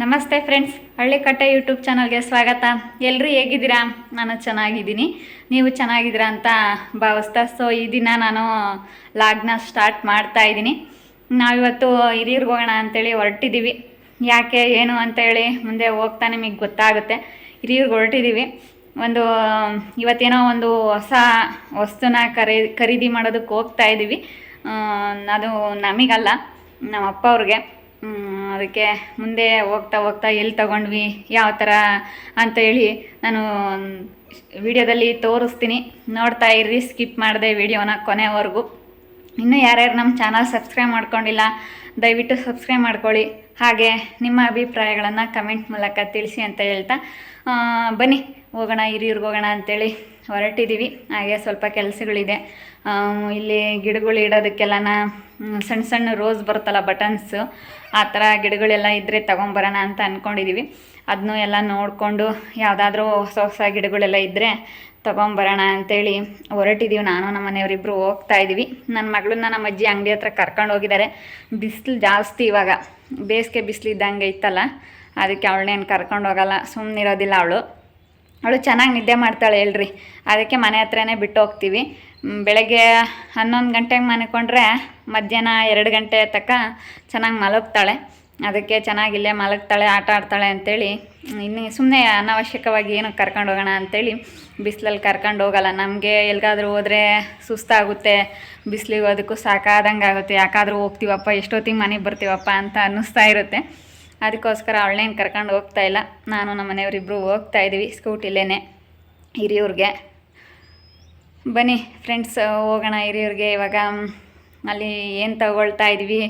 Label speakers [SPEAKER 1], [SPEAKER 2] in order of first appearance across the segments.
[SPEAKER 1] ನಮಸ್ತೆ friends, ಹಳ್ಳಿಕಟ್ಟೆ YouTube ಚಾನಲ್ಗೆ ಸ್ವಾಗತ. ಎಲ್ಲರೂ ಹೇಗಿದ್ದೀರಾ? ನಾನು ಚೆನ್ನಾಗಿದ್ದೀನಿ. ನೀವು ಚೆನ್ನಾಗಿದ್ದೀರಾ ಅಂತ ಭಾವಿಸ್ತಾ, ಸೊ ಈ ದಿನ ನಾನು ಲಾಗ್ನ ಸ್ಟಾರ್ಟ್ ಮಾಡ್ತಾ ಇದ್ದೀನಿ. ನಾವಿವತ್ತು ಹಿರಿಯರ್ಗೆ ಹೋಗೋಣ ಅಂತೇಳಿ ಹೊರಟಿದ್ದೀವಿ. ಯಾಕೆ, ಏನು ಅಂತೇಳಿ ಮುಂದೆ ಹೋಗ್ತಾ ನಿಮಗೆ ಗೊತ್ತಾಗುತ್ತೆ. ಹಿರಿಯರ್ಗೆ ಹೊರಟಿದ್ದೀವಿ. ಒಂದು, ಇವತ್ತೇನೋ ಒಂದು ಹೊಸ ವಸ್ತುನ ಖರೀ, ಖರೀದಿ ಮಾಡೋದಕ್ಕೆ ಹೋಗ್ತಾ ಇದ್ದೀವಿ. ಅದು ನಮಗಲ್ಲ, ನಮ್ಮ ಅಪ್ಪ ಅವ್ರಿಗೆ. ಅದಕ್ಕೆ ಮುಂದೆ ಹೋಗ್ತಾ ಹೋಗ್ತಾ ಎಲ್ಲಿ ತಗೊಂಡ್ವಿ, ಯಾವ ಥರ ಅಂತ ಹೇಳಿ ನಾನು ವಿಡಿಯೋದಲ್ಲಿ ತೋರಿಸ್ತೀನಿ. ನೋಡ್ತಾ ಇರ್ರಿ ಸ್ಕಿಪ್ ಮಾಡಿದೆ ವಿಡಿಯೋನ ಕೊನೆವರೆಗೂ. ಇನ್ನೂ ಯಾರ್ಯಾರು ನಮ್ಮ ಚಾನಲ್ ಸಬ್ಸ್ಕ್ರೈಬ್ ಮಾಡ್ಕೊಂಡಿಲ್ಲ ದಯವಿಟ್ಟು ಸಬ್ಸ್ಕ್ರೈಬ್ ಮಾಡ್ಕೊಳ್ಳಿ. ಹಾಗೆ ನಿಮ್ಮ ಅಭಿಪ್ರಾಯಗಳನ್ನು ಕಮೆಂಟ್ ಮೂಲಕ ತಿಳಿಸಿ ಅಂತ ಹೇಳ್ತಾ ಬನ್ನಿ, ಹೋಗೋಣ, ಹಿರಿಯೂರ್ಗೆ ಹೋಗೋಣ ಅಂತೇಳಿ ಹೊರಟಿದ್ದೀವಿ ಹಾಗೆ ಸ್ವಲ್ಪ ಕೆಲಸಗಳಿದೆ. ಇಲ್ಲಿ ಗಿಡಗಳು ಇಡೋದಕ್ಕೆಲ್ಲನ ಸಣ್ಣ ಸಣ್ಣ ರೋಸ್ ಬರುತ್ತಲ್ಲ ಬಟನ್ಸು ಆ ಥರ ಗಿಡಗಳೆಲ್ಲ ಇದ್ದರೆ ತೊಗೊಂಬರೋಣ ಅಂತ ಅಂದ್ಕೊಂಡಿದ್ದೀವಿ ಅದನ್ನೂ ಎಲ್ಲ ನೋಡಿಕೊಂಡು ಯಾವುದಾದ್ರೂ ಹೊಸ ಹೊಸ ಗಿಡಗಳೆಲ್ಲ ಇದ್ದರೆ ತೊಗೊಂಬರೋಣ ಅಂತೇಳಿ ಹೊರಟಿದ್ದೀವಿ ನಾನು, ನಮ್ಮ ಮನೆಯವರಿಬ್ಬರು ಹೋಗ್ತಾ ಇದ್ದೀವಿ ನನ್ನ ಮಗಳನ್ನ ನಮ್ಮ ಅಜ್ಜಿ ಅಂಗಡಿ ಹತ್ರ ಕರ್ಕೊಂಡು ಹೋಗಿದ್ದಾರೆ. ಬಿಸಿಲು ಜಾಸ್ತಿ ಇವಾಗ. ಬೇಸಿಗೆ ಬಿಸಿಲು ಇದ್ದಂಗೆ ಇತ್ತಲ್ಲ, ಅದಕ್ಕೆ ಅವಳನ್ನೇನು ಕರ್ಕೊಂಡು ಹೋಗಲ್ಲ ಸುಮ್ಮನಿರೋದಿಲ್ಲ ಅವಳು. ಅವಳು ಚೆನ್ನಾಗಿ ನಿದ್ದೆ ಮಾಡ್ತಾಳೆ ಹೇಳ್ರಿ. ಅದಕ್ಕೆ ಮನೆ ಹತ್ರನೇ ಬಿಟ್ಟು ಹೋಗ್ತೀವಿ. ಬೆಳಗ್ಗೆ ಹನ್ನೊಂದು ಗಂಟೆಗೆ ಮನೆಕೊಂಡ್ರೆ ಮಧ್ಯಾಹ್ನ ಎರಡು ಗಂಟೆ ತನಕ ಚೆನ್ನಾಗಿ ಮಲಗ್ತಾಳೆ. ಅದಕ್ಕೆ ಚೆನ್ನಾಗಿ ಇಲ್ಲೇ ಮಲಗ್ತಾಳೆ, ಆಟ ಆಡ್ತಾಳೆ ಅಂತೇಳಿ ಇನ್ನು ಸುಮ್ಮನೆ ಅನಾವಶ್ಯಕವಾಗಿ ಏನು ಕರ್ಕೊಂಡು ಹೋಗೋಣ ಅಂತೇಳಿ ಬಿಸಿಲಲ್ಲಿ ಕರ್ಕೊಂಡು ಹೋಗಲ್ಲ. ನಮಗೆ ಎಲ್ಲಿಗಾದ್ರೂ ಹೋದರೆ ಸುಸ್ತಾಗುತ್ತೆ, ಬಿಸಿಲಿಗೆ ಅದಕ್ಕೂ ಸಾಕಾದಂಗೆ ಆಗುತ್ತೆ. ಯಾಕಾದರೂ ಹೋಗ್ತೀವಪ್ಪ, ಎಷ್ಟೊತ್ತಿಗೆ ಮನೆಗೆ ಬರ್ತೀವಪ್ಪ ಅಂತ ಅನ್ನಿಸ್ತಾ ಇರುತ್ತೆ. ಅದಕ್ಕೋಸ್ಕರ ಅವಳನ್ನೇನು ಕರ್ಕೊಂಡು ಹೋಗ್ತಾ ಇಲ್ಲ. ನಾನು ನಮ್ಮ ಮನೆಯವರಿಬ್ಬರು ಹೋಗ್ತಾ ಇದ್ದೀವಿ ಸ್ಕೂಟಿಲೇನೆ ಹಿರಿಯೂರಿಗೆ ಬನ್ನಿ ಫ್ರೆಂಡ್ಸ್ ಹೋಗೋಣ ಹಿರಿಯೂರಿಗೆ ಇವಾಗ ಅಲ್ಲಿ ಏನು ತಗೊಳ್ತಾ ಇದ್ವಿ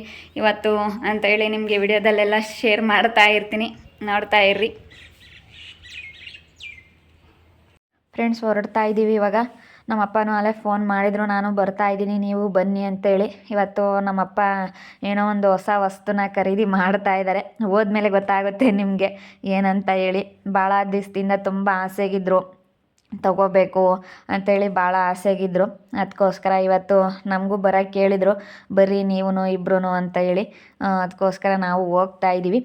[SPEAKER 1] ಇವತ್ತು ಅಂತ ಹೇಳಿ ನಿಮಗೆ ವಿಡಿಯೋದಲ್ಲೆಲ್ಲ ಶೇರ್ ಮಾಡ್ತಾ ಇರ್ತೀನಿ. ನೋಡ್ತಾ ಇರ್ರಿ. ಫ್ರೆಂಡ್ಸ್ ಹೊರಡ್ತಾ ಇದ್ದೀವಿ ಇವಾಗ. ನಮ್ಮಪ್ಪನೂ ಅಲ್ಲೇ ಫೋನ್ ಮಾಡಿದ್ರು. ನಾನು ಬರ್ತಾ ಇದ್ದೀನಿ ನೀವು ಬನ್ನಿ ಅಂತೇಳಿ ಇವತ್ತು ನಮ್ಮಪ್ಪ ಏನೋ ಒಂದು ಹೊಸ ವಸ್ತುನ ಖರೀದಿ ಮಾಡ್ತಾ ಇದ್ದಾರೆ. ಹೋದ್ಮೇಲೆ ಗೊತ್ತಾಗುತ್ತೆ ನಿಮಗೆ ಏನಂತ ಹೇಳಿ. ಭಾಳ ದಿವಸದಿಂದ ತುಂಬ ಆಸೆಗಿದ್ರು. ತಗೋಬೇಕು ಅಂತೇಳಿ ಭಾಳ ಆಸೆಗಿದ್ರು. ಅದಕ್ಕೋಸ್ಕರ ಇವತ್ತು ನಮಗೂ ಬರೋಕ್ಕೆ ಹೇಳಿದರು ಬರ್ರಿ ನೀವು ಇಬ್ಬರೂ ಅಂತ ಹೇಳಿ. ಅದಕ್ಕೋಸ್ಕರ ನಾವು ಹೋಗ್ತಾ ಇದ್ದೀವಿ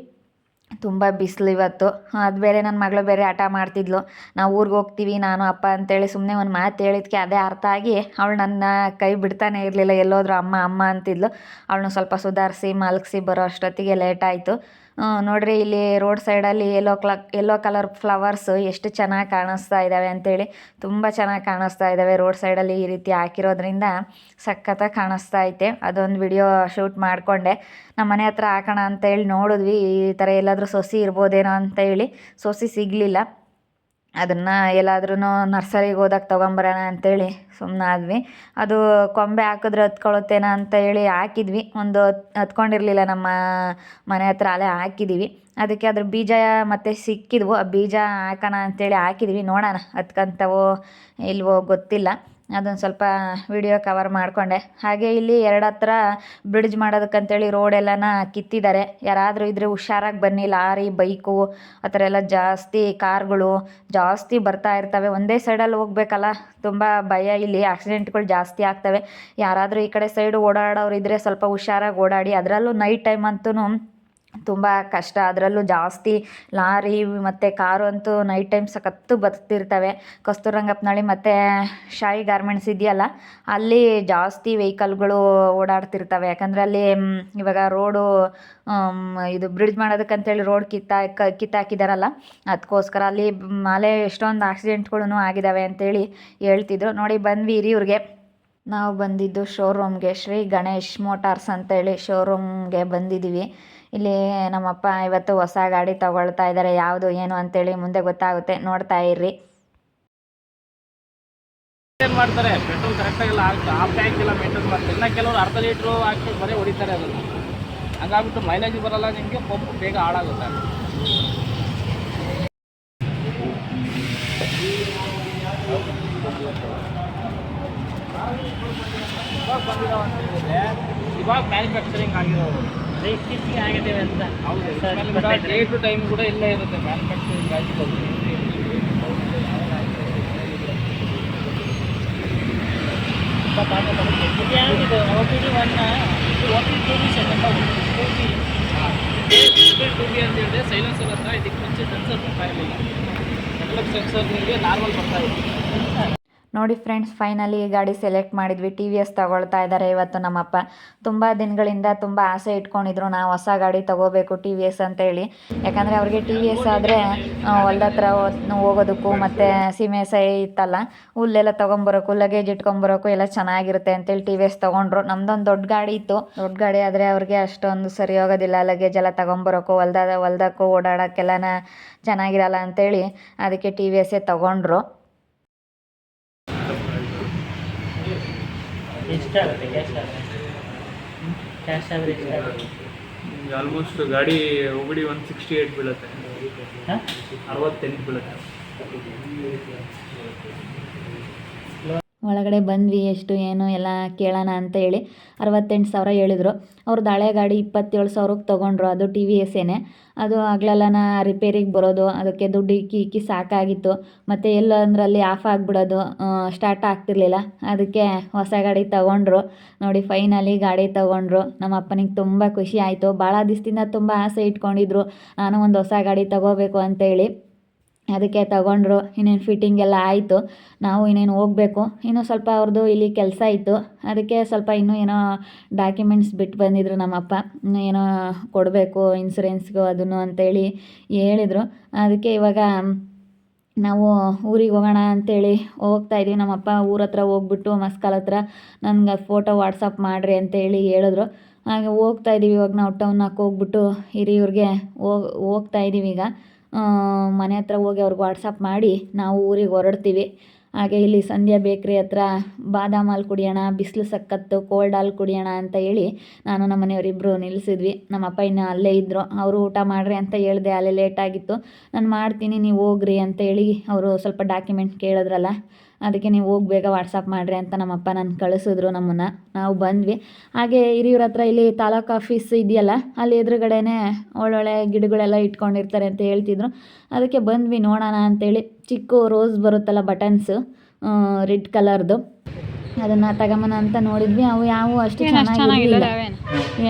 [SPEAKER 1] ತುಂಬ ಬಿಸಿಲು ಇವತ್ತು. ಅದು ಬೇರೆ ನನ್ನ ಮಗಳು ಬೇರೆ ಆಟ ಮಾಡ್ತಿದ್ಲು. ನಾವು ಊರಿಗೆ ಹೋಗ್ತೀವಿ, ನಾನು ಅಪ್ಪ ಅಂತೇಳಿ ಸುಮ್ಮನೆ ಒಂದು ಮಾತು ಹೇಳಿದ್ಕೆ ಅದೇ ಅರ್ಥ ಆಗಿ ಅವಳು ನನ್ನ ಕೈ ಬಿಡ್ತಾನೆ ಇರಲಿಲ್ಲ. ಎಲ್ಲೋದ್ರು ಅಮ್ಮ ಅಮ್ಮ ಅಂತಿದ್ಲು. ಅವಳನ್ನ ಸ್ವಲ್ಪ ಸುಧಾರಿಸಿ, ಮಲಗಿಸಿ ಬರೋ ಅಷ್ಟೊತ್ತಿಗೆ ಲೇಟ್ ಆಯಿತು. ನೋಡ್ರಿ ಇಲ್ಲಿ ರೋಡ್ ಸೈಡಲ್ಲಿ ಎಲ್ಲೋ ಕ್ಲ ಎಲ್ಲೋ ಕಲರ್ ಫ್ಲವರ್ಸ್ ಎಷ್ಟು ಚೆನ್ನಾಗಿ ಕಾಣಿಸ್ತಾ ಇದ್ದಾವೆ ಅಂತೇಳಿ ತುಂಬ ಚೆನ್ನಾಗಿ ಕಾಣಿಸ್ತಾ ಇದ್ದಾವೆ ರೋಡ್ ಸೈಡಲ್ಲಿ ಈ ರೀತಿ ಹಾಕಿರೋದ್ರಿಂದ ಸಖತ್ತಾಗಿ ಕಾಣಿಸ್ತಾ ಐತೆ. ಅದೊಂದು ವಿಡಿಯೋ ಶೂಟ್ ಮಾಡಿಕೊಂಡೆ. ನಮ್ಮ ಮನೆ ಹತ್ರ ಹಾಕೋಣ ಅಂತೇಳಿ ನೋಡಿದ್ವಿ. ಈ ಥರ ಎಲ್ಲಾದರೂ ಸೊಸಿ ಇರ್ಬೋದೇನೋ ಅಂತ ಹೇಳಿ ಸೊಸಿ ಸಿಗಲಿಲ್ಲ. ಅದನ್ನು ಎಲ್ಲಾದ್ರೂ ನರ್ಸರಿಗೆ ಹೋದಾಗ ತೊಗೊಂಬರೋಣ ಅಂತೇಳಿ ಸುಮ್ಮನಾದ್ವಿ ಅದು ಕೊಂಬೆ ಹಾಕಿದ್ರೆ ಹತ್ಕೊಳುತ್ತೇನ ಅಂತ ಹೇಳಿ ಹಾಕಿದ್ವಿ. ಒಂದು ಹತ್ಕೊಂಡಿರಲಿಲ್ಲ ನಮ್ಮ ಮನೆ ಹತ್ರ ಅಲ್ಲೇ ಹಾಕಿದ್ದೀವಿ ಅದಕ್ಕೆ ಅದ್ರ ಬೀಜ ಮತ್ತೆ ಸಿಕ್ಕಿದ್ವು. ಆ ಬೀಜ ಹಾಕೋಣ ಅಂತೇಳಿ ಹಾಕಿದ್ವಿ. ನೋಡೋಣ ಹತ್ಕೊಂತವೋ ಇಲ್ವೋ ಗೊತ್ತಿಲ್ಲ. ಅದೊಂದು ಸ್ವಲ್ಪ ವಿಡಿಯೋ ಕವರ್ ಮಾಡಿಕೊಂಡೆ. ಹಾಗೆ ಇಲ್ಲಿ ಎರಡು ಹತ್ರ ಬ್ರಿಡ್ಜ್ ಮಾಡೋದಕ್ಕಂತೇಳಿ ರೋಡ್ ಎಲ್ಲನ ಕಿತ್ತಿದ್ದಾರೆ. ಯಾರಾದರೂ ಇದ್ರೆ ಹುಷಾರಾಗಿ ಬನ್ನಿ. ಲಾರಿ, ಬೈಕು, ಆ ಥರ ಎಲ್ಲ ಜಾಸ್ತಿ ಕಾರ್ಗಳು ಜಾಸ್ತಿ ಬರ್ತಾ ಇರ್ತವೆ. ಒಂದೇ ಸೈಡಲ್ಲಿ ಹೋಗ್ಬೇಕಲ್ಲ, ತುಂಬ ಭಯ. ಇಲ್ಲಿ ಆಕ್ಸಿಡೆಂಟ್ಗಳು ಜಾಸ್ತಿ ಆಗ್ತವೆ. ಯಾರಾದರೂ ಈ ಕಡೆ ಸೈಡ್ ಓಡಾಡೋರು ಇದ್ದರೆ ಸ್ವಲ್ಪ ಹುಷಾರಾಗಿ ಓಡಾಡಿ. ಅದರಲ್ಲೂ ನೈಟ್ ಟೈಮ್ ಅಂತೂ ತುಂಬ ಕಷ್ಟ. ಅದರಲ್ಲೂ ಜಾಸ್ತಿ ಲಾರಿ ಮತ್ತು ಕಾರು ಅಂತೂ ನೈಟ್ ಟೈಮ್ ಸಖತ್ತು ಬರ್ತಿರ್ತವೆ ಕಸ್ತೂರಂಗಪ್ಪನಹಳ್ಳಿ ಮತ್ತು ಶಾಯಿ ಗಾರ್ಮೆಂಟ್ಸ್ ಇದೆಯಲ್ಲ, ಅಲ್ಲಿ ಜಾಸ್ತಿ ವೆಹಿಕಲ್ಗಳು ಓಡಾಡ್ತಿರ್ತವೆ. ಯಾಕಂದರೆ ಅಲ್ಲಿ ಇವಾಗ ರೋಡು ಇದು ಬ್ರಿಡ್ಜ್ ಮಾಡೋದಕ್ಕಂತೇಳಿ ರೋಡ್ ಕಿತ್ತ ಕಿತ್ತಾಕಿದಾರಲ್ಲ ಅದಕ್ಕೋಸ್ಕರ ಅಲ್ಲಿ ಮಾಲೆ ಎಷ್ಟೊಂದು ಆಕ್ಸಿಡೆಂಟ್ಗಳೂ ಆಗಿದ್ದಾವೆ ಅಂತೇಳಿ ಹೇಳ್ತಿದ್ರು. ನೋಡಿ, ಬಂದ್ವಿ ಹಿರಿಯವ್ರಿಗೆ ನಾವು ಬಂದಿದ್ದು ಶೋರೂಮ್ಗೆ ಶ್ರೀ ಗಣೇಶ್ ಮೋಟಾರ್ಸ್ ಅಂತೇಳಿ ಶೋರೂಮ್ಗೆ ಬಂದಿದ್ದೀವಿ. ಇಲ್ಲಿ ನಮ್ಮಪ್ಪ ಇವತ್ತು ಹೊಸ ಗಾಡಿ ತಗೊಳ್ತಾ ಇದ್ದಾರೆ ಯಾವುದು, ಏನು ಅಂತೇಳಿ ಮುಂದೆ ಗೊತ್ತಾಗುತ್ತೆ. ನೋಡ್ತಾ ಇರ್ರಿ.
[SPEAKER 2] ಏನ್ ಮಾಡ್ತಾರೆ? ಪೆಟ್ರೋಲ್ ಕರೆಕ್ಟಾಗಿಲ್ಲ ಹಾಫ್ ಟ್ಯಾಂಕಿಲ್ಲ ಆ ಟ್ಯಾಂಕ್ ಎಲ್ಲ ಮೇಂಟೈನ್ ಮಾಡ್ತಾರೆ. ಇನ್ನು ಕೆಲವರು ಅರ್ಧ ಲೀಟ್ರು ಹಾಕ್ಬಿಟ್ಟು ಬರೀ ಹೊಡಿತಾರೆ ಅದನ್ನು. ಹಂಗಾಗ್ಬಿಟ್ಟು ಮೈಲೇಜ್ ಬರಲ್ಲ ನಿಮಗೆ, ಪಂಪ್ ಬೇಗ ಹಾಳಾಗುತ್ತೆ. ಇವಾಗ ಮ್ಯಾನುಫ್ಯಾಕ್ಚರಿಂಗ್ ಆಗಿರೋದು
[SPEAKER 3] ಇತ್ತೀಚೆಗೆ ಆಗಿದ್ದೇವೆ ಅಂತ.
[SPEAKER 2] ಹೌದು ಡೇ ಟು ಟೈಮ್ ಕೂಡ ಇಲ್ಲೇ ಇರುತ್ತೆ. Manufacturing
[SPEAKER 3] O T D O to B second to B
[SPEAKER 2] to B ಅಂತ ಹೇಳಿದ್ರೆ ಸೈಲೆನ್ಸ್ ಹತ್ರ ಇದಕ್ಕೆ ಮುಂಚೆ ಸೆನ್ಸರ್ ಬರ್ತಾ ಇರಲಿಲ್ಲ. ನೆಟ್ವರ್ಕ್ ಸೆನ್ಸರ್ ನಿಮಗೆ ನಾರ್ಮಲ್ ಬರ್ತಾ ಇದೆ
[SPEAKER 1] ನೋಡಿ ಫ್ರೆಂಡ್ಸ್ ಫೈನಲಿ ಈ ಗಾಡಿ ಸೆಲೆಕ್ಟ್ ಮಾಡಿದ್ವಿ. ಟಿ ವಿ ಎಸ್ ತಗೊಳ್ತಾ ಇದ್ದಾರೆ ಇವತ್ತು ನಮ್ಮಪ್ಪ. ತುಂಬ ದಿನಗಳಿಂದ ತುಂಬ ಆಸೆ ಇಟ್ಕೊಂಡಿದ್ರು ನಾವು ಹೊಸ ಗಾಡಿ ತಗೋಬೇಕು ಟಿ ವಿ ಎಸ್ ಅಂತೇಳಿ ಯಾಕಂದರೆ ಅವ್ರಿಗೆ ಟಿ ವಿ ಎಸ್ ಆದರೆ ಹೊಲ್ದ ಹತ್ರ ಹೋಗೋದಕ್ಕೂ ಮತ್ತು ಸೀಮೆ ಸೈ ಇತ್ತಲ್ಲ, ಹುಲ್ಲೆಲ್ಲ ತೊಗೊಂಬರೋಕ್ಕೂ ಲಗೇಜ್ ಇಟ್ಕೊಂಬರೋಕು ಎಲ್ಲ ಚೆನ್ನಾಗಿರುತ್ತೆ ಅಂತೇಳಿ ಟಿ ವಿ ಎಸ್ ತೊಗೊಂಡ್ರು. ನಮ್ದೊಂದು ದೊಡ್ಡ ಗಾಡಿ ಇತ್ತು. ದೊಡ್ಡ ಗಾಡಿ ಆದರೆ ಅವ್ರಿಗೆ ಅಷ್ಟೊಂದು ಸರಿ ಹೋಗೋದಿಲ್ಲ. ಲಗೇಜ್ ಎಲ್ಲ ತೊಗೊಂಬರೋಕ್ಕೂ ಹೊಲ್ದ, ಹೊಲ್ದಕ್ಕೂ ಓಡಾಡೋಕ್ಕೆಲ್ಲನ ಚೆನ್ನಾಗಿರಲ್ಲ ಅಂತೇಳಿ ಅದಕ್ಕೆ ಟಿ ವಿ ಎಸ್ಸೇ ತೊಗೊಂಡ್ರು.
[SPEAKER 3] ಎಷ್ಟಾಗುತ್ತೆ ಕ್ಯಾಶ್ ಆದರೆ ಕ್ಯಾಶ್ ಆದರೆ ಎಷ್ಟಾಗುತ್ತೆ
[SPEAKER 4] ಆಲ್ಮೋಸ್ಟ್ ಗಾಡಿ ಒಗಡಿ ಒನ್ ಸಿಕ್ಸ್ಟಿ ಏಯ್ಟ್ ಬೀಳುತ್ತೆ ಅರವತ್ತೆಂಟು ಬೀಳುತ್ತೆ.
[SPEAKER 1] ಒಳಗಡೆ ಬಂದ್ವಿ, ಎಷ್ಟು, ಏನು ಎಲ್ಲ ಕೇಳೋಣ ಅಂತ ಹೇಳಿ ಅರವತ್ತೆಂಟು ಸಾವಿರ ಹೇಳಿದ್ರು. ಅವ್ರದ್ದು ಹಳೆ ಗಾಡಿ ಇಪ್ಪತ್ತೇಳು ಸಾವಿರಕ್ಕೆ ತೊಗೊಂಡ್ರು, ಅದು ಟಿ ವಿ ಎಸ್ ಏನೇ. ಅದು ಹಗ್ಲೆಲ್ಲನ ರಿಪೇರಿಗೆ ಬರೋದು, ಅದಕ್ಕೆ ದುಡ್ಡು ಇಕ್ಕಿ ಇಕ್ಕಿ ಸಾಕಾಗಿತ್ತು. ಮತ್ತು ಎಲ್ಲಂದ್ರಲ್ಲಿ ಆಫ್ ಆಗಿಬಿಡೋದು ಸ್ಟಾರ್ಟ್ ಆಗ್ತಿರ್ಲಿಲ್ಲ. ಅದಕ್ಕೆ ಹೊಸ ಗಾಡಿ ತಗೊಂಡ್ರು. ನೋಡಿ, ಫೈನಲಿ ಗಾಡಿ ತೊಗೊಂಡ್ರು. ನಮ್ಮ ಅಪ್ಪನಿಗೆ ತುಂಬ ಖುಷಿ ಆಯಿತು. ಭಾಳ ದಿವಸದಿಂದ ತುಂಬ ಆಸೆ ಇಟ್ಕೊಂಡಿದ್ರು. ನಾನು ಒಂದು ಹೊಸ ಗಾಡಿ ತಗೋಬೇಕು ಅಂತೇಳಿ ಅದಕ್ಕೆ ತಗೊಂಡ್ರು, ಇನ್ನೇನು ಫಿಟ್ಟಿಂಗ್ ಎಲ್ಲ ಆಯಿತು. ನಾವು ಇನ್ನೇನು ಹೋಗಬೇಕು. ಇನ್ನೂ ಸ್ವಲ್ಪ ಅವ್ರದ್ದು ಇಲ್ಲಿ ಕೆಲಸ ಇತ್ತು. ಅದಕ್ಕೆ ಸ್ವಲ್ಪ ಇನ್ನೂ ಏನೋ ಡಾಕ್ಯುಮೆಂಟ್ಸ್ ಬಿಟ್ಟು ಬಂದಿದ್ರು ನಮ್ಮಪ್ಪ. ಏನೋ ಕೊಡಬೇಕು ಇನ್ಸೂರೆನ್ಸ್ಗು ಅದನ್ನು ಅಂತೇಳಿ ಹೇಳಿದರು. ಅದಕ್ಕೆ ಇವಾಗ ನಾವು ಊರಿಗೆ ಹೋಗೋಣ ಅಂತೇಳಿ ಹೋಗ್ತಾ ಇದ್ದೀವಿ ನಮ್ಮಪ್ಪ ಊರ ಹತ್ರ ಹೋಗ್ಬಿಟ್ಟು ಮಸ್ಕಲ್ ಹತ್ರ ನನಗೆ ಫೋಟೋ ವಾಟ್ಸಪ್ ಮಾಡಿರಿ ಅಂತೇಳಿ ಹೇಳಿದ್ರು. ಹಾಗೆ ಹೋಗ್ತಾ ಇದ್ದೀವಿ ಇವಾಗ ನಾವು ಟೌನಾಗೆ ಹೋಗ್ಬಿಟ್ಟು ಹಿರಿಯೂರಿಗೆ ಹೋಗ್, ಹೋಗ್ತಾ ಇದ್ದೀವಿ ಈಗ. ಮನೆ ಹತ್ರ ಹೋಗಿ ಅವ್ರಿಗೆ ವಾಟ್ಸಪ್ ಮಾಡಿ ನಾವು ಊರಿಗೆ ಹೊರಡ್ತೀವಿ. ಹಾಗೆ ಇಲ್ಲಿ ಸಂಧ್ಯಾ ಬೇಕ್ರಿ ಹತ್ರ ಬಾದಾಮ್ ಹಾಲು ಕುಡಿಯೋಣ, ಬಿಸಿಲು ಸಕ್ಕತ್ತು ಕೋಲ್ಡ್ ಹಾಲು ಕುಡಿಯೋಣ ಅಂತ ಹೇಳಿ ನಾನು ನಮ್ಮ ಮನೆಯವರಿಬ್ಬರು ನಿಲ್ಲಿಸಿದ್ವಿ ನಮ್ಮಪ್ಪ ಇನ್ನು ಅಲ್ಲೇ ಇದ್ದರು ಅವರು ಊಟ ಮಾಡಿರಿ ಅಂತ ಹೇಳಿದೆ, ಅಲ್ಲೇ ಲೇಟಾಗಿತ್ತು ನಾನು ಮಾಡ್ತೀನಿ, ನೀವು ಹೋಗ್ರಿ ಅಂತ ಹೇಳಿ ಅವರು ಸ್ವಲ್ಪ ಡಾಕ್ಯುಮೆಂಟ್ ಕೇಳಿದ್ರಲ್ಲ. ಅದಕ್ಕೆ ನೀವು ಹೋಗಿ ಬೇಗ ವಾಟ್ಸಪ್ ಮಾಡಿರಿ ಅಂತ ನಮ್ಮಪ್ಪ ನಾನು ಕಳಿಸಿದ್ರು ನಮ್ಮನ್ನು. ನಾವು ಬಂದ್ವಿ. ಹಾಗೆ ಹಿರಿಯೂರ ಹತ್ರ ಇಲ್ಲಿ ತಾಲೂಕು ಆಫೀಸ್ ಇದೆಯಲ್ಲ ಅಲ್ಲಿ ಎದುರುಗಡೆನೇ ಒಳ್ಳೊಳ್ಳೆ ಗಿಡಗಳೆಲ್ಲ ಇಟ್ಕೊಂಡಿರ್ತಾರೆ ಅಂತ ಹೇಳ್ತಿದ್ರು. ಅದಕ್ಕೆ ಬಂದ್ವಿ ನೋಡೋಣ ಅಂತೇಳಿ. ಚಿಕ್ಕ ರೋಸ್ ಬರುತ್ತಲ್ಲ ಬಟನ್ಸು ರೆಡ್ ಕಲರ್ದು. ಅದನ್ನು ತಗೊಂಬನ ಅಂತ ನೋಡಿದ್ವಿ. ಅವು ಯಾವ ಅಷ್ಟು ಚೆನ್ನಾಗಿಲ್ಲ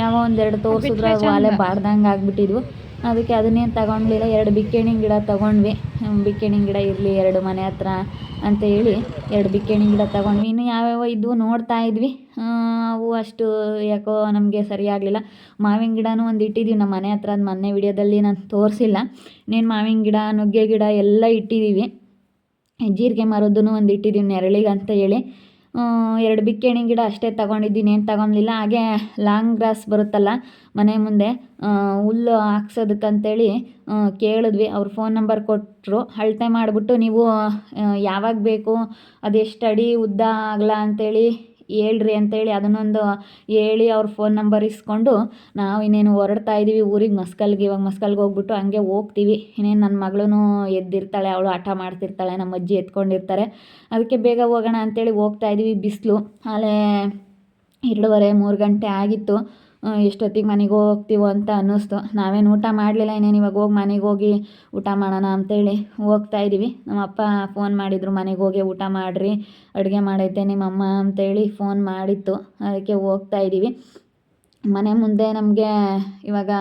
[SPEAKER 1] ಯಾವ ಒಂದೆರಡು ತೋರಿಸಿದ್ರೆ ಅವು ಅಲ್ಲೇ ಬಾರ್ದಂಗೆ ಆಗ್ಬಿಟ್ಟಿದ್ವು ಅದಕ್ಕೆ ಅದನ್ನೇನು ತಗೊಂಡ್ಲಿಲ್ಲ ಎರಡು ಬಿಕ್ಕೆಣಿನ ಗಿಡ ತಗೊಂಡ್ವಿ. ಬಿಕ್ಕೆಣಿನ ಗಿಡ ಇರಲಿ, ಎರಡು ಮನೆ ಹತ್ರ ಅಂತ ಹೇಳಿ ಎರಡು ಬಿಕ್ಕೆಣಿನ ಗಿಡ ತಗೊಂಡ್ವಿ. ಇನ್ನು ಯಾವ್ಯಾವ ಇದ್ವು ನೋಡ್ತಾ ಇದ್ವಿ. ಅವು ಅಷ್ಟು ಯಾಕೋ ನಮಗೆ ಸರಿಯಾಗಲಿಲ್ಲ ಮಾವಿನ ಗಿಡನೂ ಒಂದು ಇಟ್ಟಿದ್ದೀವಿ ನಮ್ಮ ಮನೆ ಹತ್ರ ಅದು ಮೊನ್ನೆ ವಿಡಿಯೋದಲ್ಲಿ ನಾನು ತೋರಿಸಿಲ್ಲ. ಇನ್ನೇನು ಮಾವಿನ ಗಿಡ, ನುಗ್ಗೆ ಗಿಡ ಎಲ್ಲ ಇಟ್ಟಿದ್ದೀವಿ ಜೀರಿಗೆ ಮರದ್ದೂ ಒಂದು ಇಟ್ಟಿದ್ದೀವಿ ನೆರಳಿಗೆ ಅಂತ ಹೇಳಿ. ಎರಡು ಬಿಕ್ಕೆಣಿ ಗಿಡ ಅಷ್ಟೇ ತಗೊಂಡಿದ್ದೀನಿ, ಏನು ತಗೊಂಡಿಲ್ಲ ಹಾಗೆ ಲಾಂಗ್ ಗ್ರಾಸ್ ಬರುತ್ತಲ್ಲ ಮನೆ ಮುಂದೆ ಹುಲ್ಲು ಹಾಕ್ಸೋದಕ್ಕಂತೇಳಿ ಕೇಳಿದ್ವಿ. ಅವ್ರ ಫೋನ್ ನಂಬರ್ ಕೊಟ್ಟರು ಅಳತೆ ಮಾಡಿಬಿಟ್ಟು ನೀವು ಯಾವಾಗ ಬೇಕು ಅದೆಷ್ಟು ಅಡಿ ಉದ್ದ ಅಗಲ ಅಂತೇಳಿ ಹೇಳ್ರಿ ಅಂತೇಳಿ ಅದನ್ನೊಂದು ಹೇಳಿ ಅವ್ರ ಫೋನ್ ನಂಬರ್ ಇಸ್ಕೊಂಡು ನಾವು ಇನ್ನೇನು ಹೊರಡ್ತಾ ಇದ್ದೀವಿ ಊರಿಗೆ ಮಸ್ಕಲ್ಗೆ, ಇವಾಗ ಮಸ್ಕಲ್ಗೆ ಹೋಗ್ಬಿಟ್ಟು ಹಂಗೆ ಹೋಗ್ತೀವಿ. ಇನ್ನೇನು ನನ್ನ ಮಗಳೂ ಎದ್ದಿರ್ತಾಳೆ, ಅವಳು ಆಟ ಮಾಡ್ತಿರ್ತಾಳೆ ನಮ್ಮ ಅಜ್ಜಿ ಎತ್ಕೊಂಡಿರ್ತಾರೆ. ಅದಕ್ಕೆ ಬೇಗ ಹೋಗೋಣ ಅಂತೇಳಿ ಹೋಗ್ತಾ ಇದ್ದೀವಿ ಬಿಸಿಲು. ಅಲ್ಲೇ ಎರಡೂವರೆ, ಮೂರು ಗಂಟೆ ಆಗಿತ್ತು. ಎಷ್ಟೊತ್ತಿಗೆ ಮನೆಗೆ ಹೋಗ್ತೀವೋ ಅಂತ ಅನ್ನಿಸ್ತು. ನಾವೇನು ಊಟ ಮಾಡಲಿಲ್ಲ, ಇನ್ನೇನು ಇವಾಗ ಹೋಗಿ ಮನೆಗೆ ಹೋಗಿ ಊಟ ಮಾಡೋಣ ಅಂತೇಳಿ ಹೋಗ್ತಾ ಇದ್ದೀವಿ ನಮ್ಮ ಅಪ್ಪ ಫೋನ್ ಮಾಡಿದರು, ಮನೆಗೆ ಹೋಗಿ ಊಟ ಮಾಡಿರಿ, ಅಡುಗೆ ಮಾಡೈತೆ ನಿಮ್ಮಮ್ಮ ಅಂತೇಳಿ ಫೋನ್ ಮಾಡಿತ್ತು. ಅದಕ್ಕೆ ಹೋಗ್ತಾ ಇದ್ದೀವಿ ಮನೆ ಮುಂದೆ ನಮಗೆ ಇವಾಗ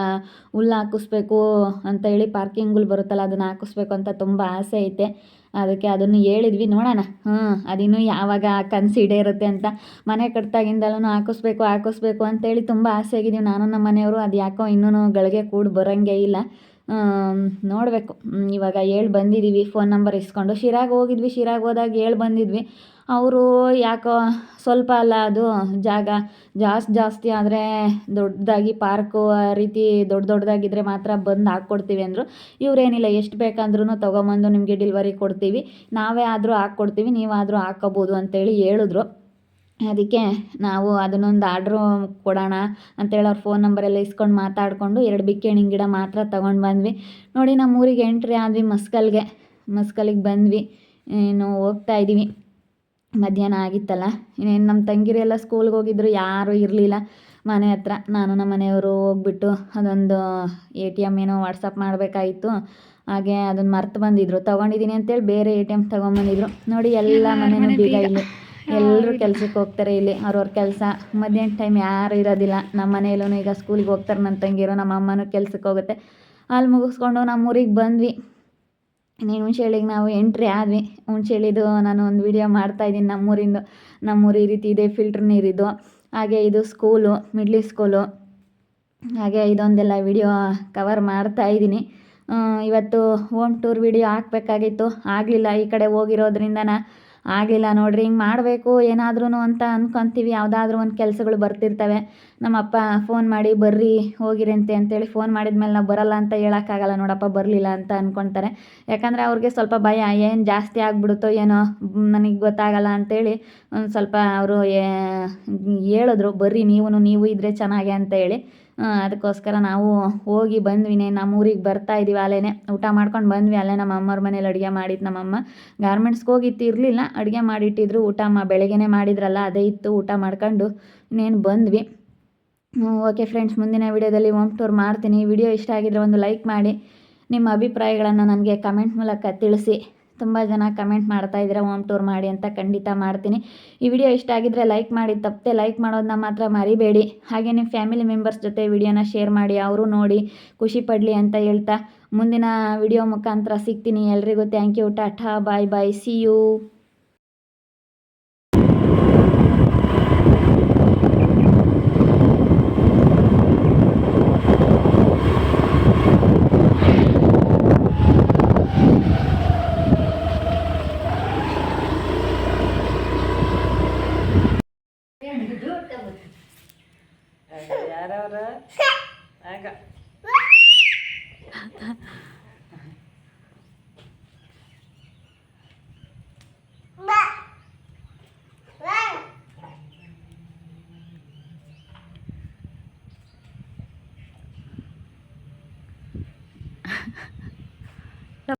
[SPEAKER 1] ಹುಲ್ಲು ಹಾಕಿಸ್ಬೇಕು ಅಂತ ಹೇಳಿ ಪಾರ್ಕಿಂಗ್ ಬರುತ್ತಲ್ಲ, ಅದನ್ನು ಹಾಕಿಸ್ಬೇಕು ಅಂತ ತುಂಬ ಆಸೆ ಐತೆ. ಅದಕ್ಕೆ ಅದನ್ನು ಹೇಳಿದ್ವಿ, ನೋಡೋಣ. ಹ್ಞೂ ಅದಿನ್ನೂ ಯಾವಾಗ ಕನಸು ಈಡೇರುತ್ತೆ ಅಂತ ಮನೆ ಕಟ್ಟಿದಾಗಿಂದಲೂ ಹಾಕಿಸ್ಬೇಕು ಹಾಕಿಸ್ಬೇಕು ಅಂತೇಳಿ ತುಂಬ ಆಸೆ ಆಗಿದ್ದೀವಿ ನಾನು ನಮ್ಮ ಮನೆಯವರು ಅದು ಯಾಕೋ ಇನ್ನೂ ಗಳಿಗೆ ಕೂಡ ಬರೋಂಗೆ ಇಲ್ಲ. ನೋಡಬೇಕು. ಇವಾಗ ಹೇಳಿ ಬಂದಿದ್ದೀವಿ ಫೋನ್ ನಂಬರ್ ಇಸ್ಕೊಂಡು. ಶಿರಾಗ ಹೋಗಿದ್ವಿ, ಶಿರಾಗ ಹೋದಾಗ ಹೇಳಿ ಬಂದಿದ್ವಿ. ಅವರು ಯಾಕೋ ಸ್ವಲ್ಪ ಅಲ್ಲ, ಅದು ಜಾಗ ಜಾಸ್ತಿ ಜಾಸ್ತಿ ಆದರೆ ದೊಡ್ಡದಾಗಿ ಪಾರ್ಕು ಆ ರೀತಿ ದೊಡ್ಡ ದೊಡ್ಡದಾಗಿದ್ದರೆ ಮಾತ್ರ ಬಂದು ಹಾಕ್ಕೊಡ್ತೀವಿ ಅಂದರು. ಇವರೇನಿಲ್ಲ, ಎಷ್ಟು ಬೇಕಂದ್ರೂ ತೊಗೊಂಬಂದು ನಿಮಗೆ ಡೆಲಿವರಿ ಕೊಡ್ತೀವಿ. ನಾವೇ ಆದರೂ ಹಾಕ್ಕೊಡ್ತೀವಿ ನೀವಾದರೂ ಹಾಕ್ಕೋಬೋದು ಅಂತೇಳಿ ಹೇಳಿದ್ರು. ಅದಕ್ಕೆ ನಾವು ಅದನ್ನೊಂದು ಆರ್ಡ್ರು ಕೊಡೋಣ ಅಂತೇಳಿ ಅವ್ರ ಫೋನ್ ನಂಬರೆಲ್ಲ ಇಸ್ಕೊಂಡು ಮಾತಾಡಿಕೊಂಡು ಎರಡು ಬಿಕ್ಕೆಣಿನ ಗಿಡ ಮಾತ್ರ ತೊಗೊಂಡು ಬಂದ್ವಿ. ನೋಡಿ ನಮ್ಮ ಊರಿಗೆ ಎಂಟ್ರಿ ಆದ್ವಿ ಮಸ್ಕಲ್ಗೆ. ಮಸ್ಕಲಿಗೆ ಬಂದ್ವಿ. ಏನು ಹೋಗ್ತಾ ಇದ್ದೀವಿ ಮಧ್ಯಾಹ್ನ ಆಗಿತ್ತಲ್ಲ ಇನ್ನೇನು ನಮ್ಮ ತಂಗಿರೆಲ್ಲ ಸ್ಕೂಲ್ಗೆ ಹೋಗಿದ್ರು ಯಾರೂ ಇರಲಿಲ್ಲ. ಮನೆ ಹತ್ರ ನಾನು ನಮ್ಮ ಮನೆಯವರು ಹೋಗ್ಬಿಟ್ಟು ಅದೊಂದು ಎ ಟಿ ಎಂ ಏನೋ ವಾಟ್ಸಪ್ ಮಾಡಬೇಕಾಗಿತ್ತು ಹಾಗೆ ಅದನ್ನು ಮರ್ತು ಬಂದಿದ್ರು. ತೊಗೊಂಡಿದ್ದೀನಿ ಅಂತೇಳಿ ಬೇರೆ ಎ ಟಿ ಎಂ ತೊಗೊಂಬಂದಿದ್ರು ನೋಡಿ ಎಲ್ಲ ಮನೆಯೂ ಬೀಗ ಇಲ್ಲಿ. ಎಲ್ಲರೂ ಕೆಲ್ಸಕ್ಕೆ ಹೋಗ್ತಾರೆ ಇಲ್ಲಿ. ಅವ್ರವ್ರ ಕೆಲಸ. ಮಧ್ಯಾಹ್ನ ಟೈಮ್ ಯಾರು ಇರೋದಿಲ್ಲ. ನಮ್ಮ ಮನೆಯಲ್ಲೂ ಈಗ ಸ್ಕೂಲಿಗೆ ಹೋಗ್ತಾರೆ ನನ್ನ ತಂಗಿರು ನಮ್ಮ ಅಮ್ಮನೂ ಕೆಲ್ಸಕ್ಕೆ ಹೋಗುತ್ತೆ. ಅಲ್ಲಿ ಮುಗಿಸ್ಕೊಂಡು ನಮ್ಮ ಊರಿಗೆ ಬಂದ್ವಿ. ಇನ್ನೇನು ಹುಣ್ಸೇಳಿಗೆ ನಾವು ಎಂಟ್ರಿ ಆದ್ವಿ. ಹುಣ್ಸೇಳಿದು ನಾನು ಒಂದು ವಿಡಿಯೋ ಮಾಡ್ತಾಯಿದ್ದೀನಿ ನಮ್ಮೂರಿಂದು. ನಮ್ಮೂರು ಈ ರೀತಿ ಇದೆ ಫಿಲ್ಟ್ರ್ ನೀರಿದ್ದು ಹಾಗೆ ಇದು ಸ್ಕೂಲು ಮಿಡ್ಲಿ ಸ್ಕೂಲು ಹಾಗೆ ಇದೊಂದೆಲ್ಲ ವಿಡಿಯೋ ಕವರ್ ಮಾಡ್ತಾಯಿದ್ದೀನಿ ಇವತ್ತು ಹೋಮ್ ಟೂರ್ ವಿಡಿಯೋ ಹಾಕ್ಬೇಕಾಗಿತ್ತು. ಆಗಲಿಲ್ಲ, ಈ ಕಡೆ ಹೋಗಿರೋದ್ರಿಂದನ. ಆಗಲಿಲ್ಲ ನೋಡ್ರಿ ಹಿಂಗೆ ಮಾಡಬೇಕು ಏನಾದ್ರೂ ಅಂತ ಅಂದ್ಕೊಂತೀವಿ ಯಾವುದಾದ್ರೂ ಒಂದು ಕೆಲಸಗಳು ಬರ್ತಿರ್ತವೆ. ನಮ್ಮಪ್ಪ ಫೋನ್ ಮಾಡಿ ಬರ್ರಿ ಹೋಗಿರಂತೆ ಅಂತೇಳಿ ಫೋನ್ ಮಾಡಿದ್ಮೇಲೆ ನಾವು ಬರಲ್ಲ ಅಂತ ಹೇಳೋಕ್ಕಾಗಲ್ಲ ನೋಡಪ್ಪ ಬರಲಿಲ್ಲ ಅಂತ ಅಂದ್ಕೊತಾರೆ ಯಾಕಂದರೆ ಅವ್ರಿಗೆ ಸ್ವಲ್ಪ ಭಯ ಏನು ಜಾಸ್ತಿ ಆಗಿಬಿಡುತ್ತೋ ಏನೋ ನನಗೆ ಗೊತ್ತಾಗಲ್ಲ ಅಂತೇಳಿ ಒಂದು ಸ್ವಲ್ಪ ಅವರು ಹೇಳಿದ್ರು. ಬರ್ರಿ ನೀವು ನೀವು ಇದ್ದರೆ ಚೆನ್ನಾಗೆ ಅಂತ ಹೇಳಿ. ಆ, ಅದಕ್ಕೋಸ್ಕರ ನಾವು ಹೋಗಿ ಬಂದ್ವಿ ನಮ್ಮ ಊರಿಗೆ ಬರ್ತಾ ಇದ್ದೀವಿ ಅಲ್ಲೇ ಊಟ ಮಾಡ್ಕೊಂಡು ಬಂದ್ವಿ ಅಲ್ಲೇ ನಮ್ಮ ಅಮ್ಮವ್ರ ಮನೇಲಿ ಅಡುಗೆ ಮಾಡಿದ್ದು ನಮ್ಮಮ್ಮ. ಗಾರ್ಮೆಂಟ್ಸ್ಗೆ ಹೋಗಿತ್ತು, ಇರಲಿಲ್ಲ. ಅಡುಗೆ ಮಾಡಿಟ್ಟಿದ್ರು, ಊಟ ಮಾ, ಬೆಳಗ್ಗೆನೇ ಮಾಡಿದ್ರಲ್ಲ, ಅದೇ ಇತ್ತು. ಊಟ ಮಾಡ್ಕೊಂಡು ಇನ್ನೇನು ಬಂದ್ವಿ. ಓಕೆ ಫ್ರೆಂಡ್ಸ್, ಮುಂದಿನ ವಿಡಿಯೋದಲ್ಲಿ ಹೋಮ್ ಟೂರ್ ಮಾಡ್ತೀನಿ. ವಿಡಿಯೋ ಇಷ್ಟ ಆಗಿದ್ರೆ ಒಂದು ಲೈಕ್ ಮಾಡಿ. ನಿಮ್ಮ ಅಭಿಪ್ರಾಯಗಳನ್ನು ನನಗೆ ಕಮೆಂಟ್ ಮೂಲಕ ತಿಳಿಸಿ. ತುಂಬ ಜನ ಕಮೆಂಟ್ ಮಾಡ್ತಾ ಇದ್ದೀರಾ ಹೋಮ್ ಟೂರ್ ಮಾಡಿ ಅಂತ ಖಂಡಿತ ಮಾಡ್ತೀನಿ. ಈ ವಿಡಿಯೋ ಇಷ್ಟ ಆಗಿದ್ದರೆ ಲೈಕ್ ಮಾಡಿ, ತಪ್ಪದೆ ಲೈಕ್ ಮಾಡೋದನ್ನ ಮಾತ್ರ ಮರಿಬೇಡಿ. ಹಾಗೆ ನಿಮ್ಮ ಫ್ಯಾಮಿಲಿ ಮೆಂಬರ್ಸ್ ಜೊತೆ ವಿಡಿಯೋನ ಶೇರ್ ಮಾಡಿ, ಅವರು ನೋಡಿ, ಖುಷಿ ಪಡಲಿ ಅಂತ ಹೇಳ್ತಾ ಮುಂದಿನ ವಿಡಿಯೋ ಮುಖಾಂತರ ಸಿಗ್ತೀನಿ. ಎಲ್ರಿಗೂ thank you tata bye bye see you ಯಾರವ್ರ ಆಗ